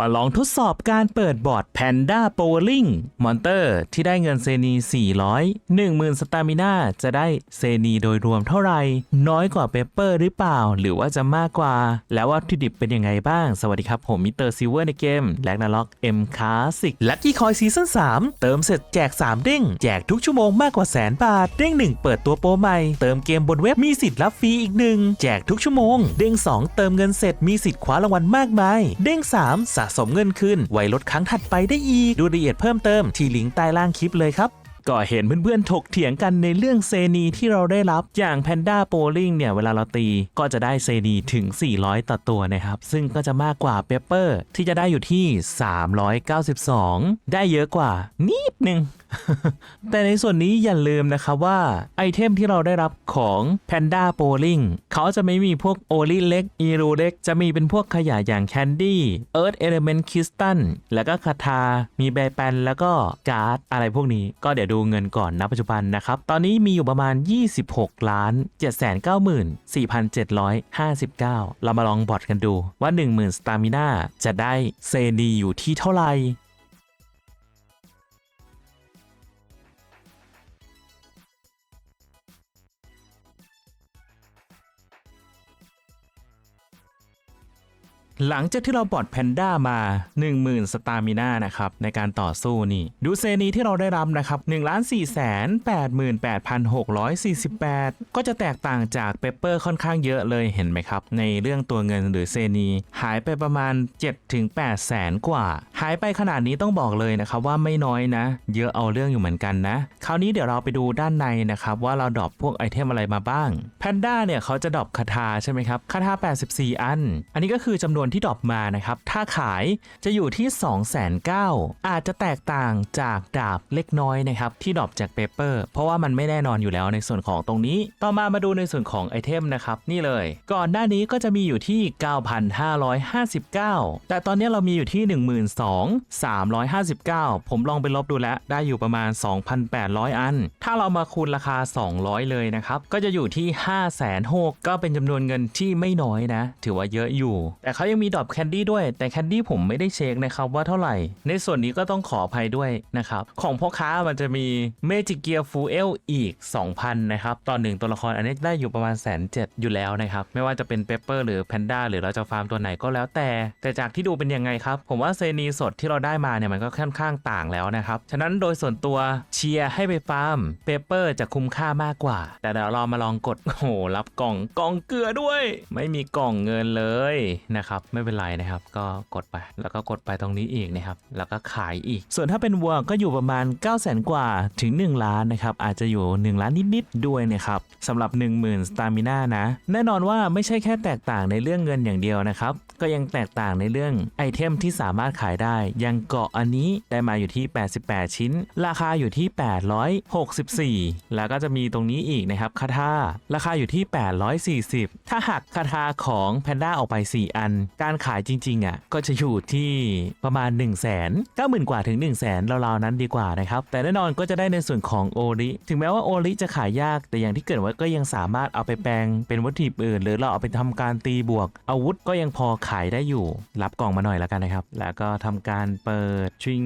มาลองทดสอบการเปิดบอร์ด Panda Bowling มอนเตอร์ที่ได้เงินเซนี 400 10,000 สตามิน่าจะได้เซนีโดยรวมเท่าไหร่ น้อยกว่าเปเปอร์หรือเปล่า หรือว่าจะมากกว่า แล้ววัตถุดิบเป็นยังไงบ้าง สวัสดีครับ ผมมิสเตอร์ซิเวอร์ในเกมแลกนาล็อกเอ็มคลาสสิกลัคกี้คอยซีซั่น3 เติมเสร็จแจก 3 เด้ง แจกทุกชั่วโมงมากกว่าแสนบาท เด้ง 1 เปิดตัวโปรใหม่ เติมเกมบนเว็บมีสิทธิ์รับฟรีอีกหนึ่งแจกทุกชั่วโมง เด้ง 2 เติมเงินเสร็จมีสิทธิ์คว้ารางวัลมากมาย เด้ง 3สะสมเงินคืนไว้ลดครั้งถัดไปได้อีก ดูรายละเอียดเพิ่มเติมที่ลิงก์ใต้ล่างคลิปเลยครับก็เห็นเพื่อนๆ ถกเถียงกันในเรื่องเซนีที่เราได้รับอย่างแพนด้าโปลิงเนี่ยเวลาเราตีก็จะได้เซนีถึง 400 ต่อตัวนะครับ ซึ่งก็จะมากกว่าเปเปอร์ที่จะได้อยู่ที่ 392 ได้เยอะกว่านิดนึง แต่ในส่วนนี้อย่าลืมนะครับว่าไอเทมที่เราได้รับของ Panda p o l i n g เขาจะไม่มีพวกโอลิเล็กอีรูเล็ก จะมีเป็นพวกขยะอย่าง Candy Earth Element Crystal แล้วก็คาทา มีแบร์แปนแล้วก็การ์ดอะไรพวกนี้ ก็เดี๋ยวดูเงินก่อนนะปัจจุบันนะครับ ตอนนี้มีอยู่ประมาณ 26 ล้าน 794,759 เรามาลองบอทกันดูว่า 10,000สตามิน่าจะได้เซนีอยู่ที่เท่าไหร่ หลังจากที่เราบอดแพนด้ามา 10,000 สตามิน่านะครับ ในการต่อสู้นี่ ดูเซนีที่เราได้รับนะครับ1 4 8 8 6 4 8 ก็จะแตกต่างจากเปเปอร์ค่อนข้างเยอะเลยเห็นไหมครับ ในเรื่องตัวเงินหรือเซนีหายไปประมาณ 7-8 แสนกว่า หายไปขนาดนี้ต้องบอกเลยนะครับว่าไม่น้อยนะ เยอะเอาเรื่องอยู่เหมือนกันนะ คราวนี้เดี๋ยวเราไปดูด้านในนะครับว่าเราดรอปพวกไอเทมอะไรมาบ้างแพนด้าเนี่ยเขาจะดรอปคาถาใช่ไหมครับคาถา84 อัน อันนี้ก็คือจำนวนที่ดรอปมานะครับ ถ้าขายจะอยู่ที่2 9 0 0 0อาจจะแตกต่างจากดาบเล็กน้อยนะครับที่ดรอปจากเปเปอร์เพราะว่ามันไม่แน่นอนอยู่แล้วในส่วนของตรงนี้ ต่อมามาดูในส่วนของไอเทมนะครับนี่เลย ก่อนหน้านี้ก็จะมีอยู่ที่ 9,559 แต่ตอนนี้เรามีอยู่ที่ 12,359 ผมลองไปลบดูแล้วได้อยู่ประมาณ 2,800 อัน ถ้าเรามาคูณราคา 200 เลยนะครับก็จะอยู่ที่ 5,600ก็เป็นจำนวนเงินที่ไม่น้อยนะ ถือว่าเยอะอยู่ แต่เขายังมีดรอปแคนดี้ด้วย แต่แคนดี้ผมไม่ได้เช็คนะครับว่าเท่าไหร่ ในส่วนนี้ก็ต้องขออภัยด้วยนะครับ ของพ่อค้ามันจะมีเมจิกเกียร์ฟูเอลอีก 2,000 นะครับต่อหนึ่งตัวละครอันนี้ได้อยู่ประมาณแสนเจ็ดอยู่แล้วนะครับ ไม่ว่าจะเป็นเปเปอร์หรือแพนด้าหรือเราจะฟาร์มตัวไหนก็แล้วแต่ แต่จากที่ดูเป็นยังไงครับ ผมว่าเซนีสดที่เราได้มาเนี่ยมันก็ค่อนข้างต่างแล้วนะครับ ฉะนั้นโดยส่วนตัวเชียร์ให้ไปฟาร์มเปเปอร์จะคุ้มค่ามากกว่า แต่เดี๋ยวเรามาลองกดโอ้รับกล่องกล่องเกลือด้วย ไม่มีกล่องเงินเลยนะครับไม่เป็นไรนะครับ ก็กดไป แล้วก็กดไปตรงนี้อีกนะครับ แล้วก็ขายอีก ส่วนถ้าเป็นวัวก็อยู่ประมาณ 9 0 0 0 0 0 กว่าถึง 1 ล้านนะครับ อาจจะอยู่ 1 ล้านนิดๆด้วยนะครับสำหรับ 10,000สตามิน่านะ แน่นอนว่าไม่ใช่แค่แตกต่างในเรื่องเงินอย่างเดียวนะครับ ก็ยังแตกต่างในเรื่องไอเทมที่สามารถขายได้อยังเกาะอันนี้ได้มาอยู่ที่ 88 ชิ้น ราคาอยู่ที่ 864 แล้วก็จะมีตรงนี้อีกนะครับคาถาราคาอยู่ที่ 840 ถ้าหักคาถาของแพนด้าออกไป 4 อันการขายจริงๆอะก็จะอยู่ที่ประมาณ 1 0 0 0 0 0 90,000กว่าถึง 1 0 0 0 0แสนราวๆนั้นดีกว่านะครับแต่แน่นอนก็จะได้ในส่วนของโอริถึงแม้ว่าโอริจะขายยาก แต่อย่างที่เกิดไว้ก็ยังสามารถเอาไปแปลงเป็นวัตถุดิบอื่น หรือเราเอาไปทำการตีบวก อาวุธก็ยังพอขายได้อยู่ รับกล่องมาหน่อยแล้วกันนะครับ แล้วก็ทำการเปิดชิง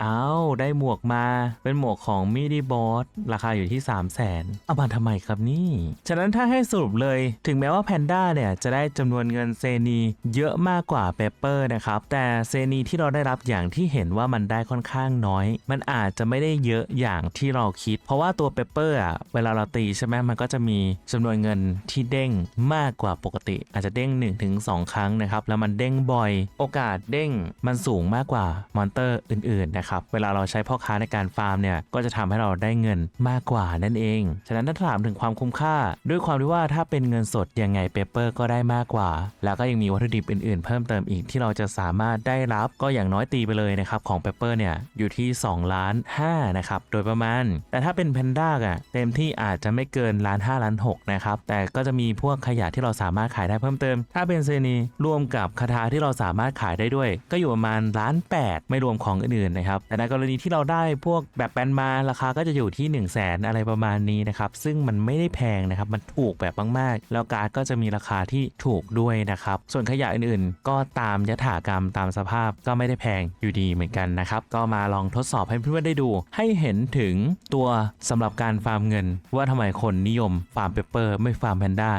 เอาได้หมวกมา เป็นหมวกของมิดิบอสราคาอยู่ที่ 3 0 0 0 0นเอามาทำไมครับนี่ ฉะนั้นถ้าให้สรุปเลย ถึงแม้ว่าแพนด้าเนี่ยจะได้จำนวนเงินเซนีเยอะมากกว่าเปเปอร์นะครับ แต่เซนีที่เราได้รับอย่างที่เห็นว่ามันได้ค่อนข้างน้อย มันอาจจะไม่ได้เยอะอย่างที่เราคิด เพราะว่าตัวเปเปอร์อะเวลาเราตีใช่ไหมมันก็จะมีจำนวนเงินที่เด้งมากกว่าปกติ อาจจะเด้ง 1-2 ครั้งนะครับ แล้วมันเด้งบ่อย โอกาสเด้งมันสูงมากกว่ามอนเตอร์อื่นๆนะครับ เวลาเราใช้พ่อค้าในการฟาร์มเนี่ยก็จะทำให้เราได้เงินมากกว่านั่นเอง ฉะนั้นถ้าถามถึงความคุ้มค่า ด้วยความที่ว่าถ้าเป็นเงินสดยังไงเปเปอร์ก็ได้มากกว่า แล้วก็ยังมีวัตถุดิบอื่นๆ เพิ่มเติมอีกที่เราจะสามารถได้รับก็อย่างน้อยตีไปเลยนะครับของเปเปอร์เนี่ยอยู่ที่2ล้าน5นะครับโดยประมาณ แต่ถ้าเป็นแพนด้าอะเต็มที่อาจจะไม่เกินล้าน5ล้าน6นะครับแต่ก็จะมีพวกขยะที่เราสามารถขายได้เพิ่มเติม ถ้าเป็นเซนีรวมกับคาถาที่เราสามารถขายได้ด้วย ก็อยู่ประมาณล้าน8ไม่รวมของอื่นๆนะครับแต่ในกรณีที่เราได้พวกแบบแปนมาราคาก็จะอยู่ที่ 1 0 0 0 0แสนอะไรประมาณนี้นะครับซึ่งมันไม่ได้แพงนะครับมันถูกแบบมากๆ แล้วการ์ดก็จะมีราคาที่ถูกด้วยนะครับส่วนขยะอื่นๆ ก็ตามยถากรรมตามสภาพก็ไม่ได้แพงอยู่ดีเหมือนกันนะครับ ก็มาลองทดสอบให้เพื่อนๆได้ดู ให้เห็นถึงตัวสำหรับการฟาร์มเงิน ว่าทำไมคนนิยมฟาร์มเปเปอร์ไม่ฟาร์มแพนด้า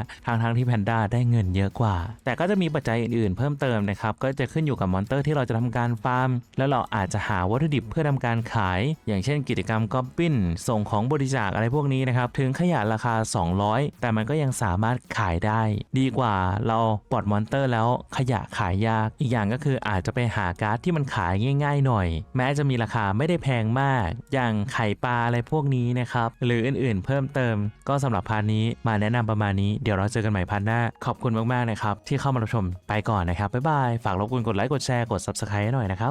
ทั้งที่แพนด้าได้เงินเยอะกว่า แต่ก็จะมีปัจจัยอื่นๆ เพิ่มเติมนะครับ ก็จะขึ้นอยู่กับมอนเตอร์ที่เราจะทำการฟาร์ม แล้วเราอาจจะหาวัตถุดิบเพื่อทำการขาย อย่างเช่นกิจกรรมก๊อบปิ้นส่งของบริจาคอะไรพวกนี้นะครับถึงขยะราคา 200 แต่มันก็ยังสามารถขายได้ ดีกว่าเราปลดมอนเตอร์แล้วขยะขายยาก อีกอย่างก็คืออาจจะไปหาการ์ดที่มันขายง่าย ๆ หน่อย แม้จะมีราคาไม่ได้แพงมาก อย่างไข่ปลาอะไรพวกนี้นะครับ หรืออื่นๆ เพิ่มเติม ก็สำหรับพาร์ทนี้มาแนะนำประมาณนี้ เดี๋ยวเราเจอกันใหม่พาร์ทหน้า ขอบคุณมากๆนะครับที่เข้ามารับชมไปก่อนนะครับบ๊ายบาย ฝากรบกวนกดไลค์กดแชร์กด subscribe ให้หน่อยนะครับ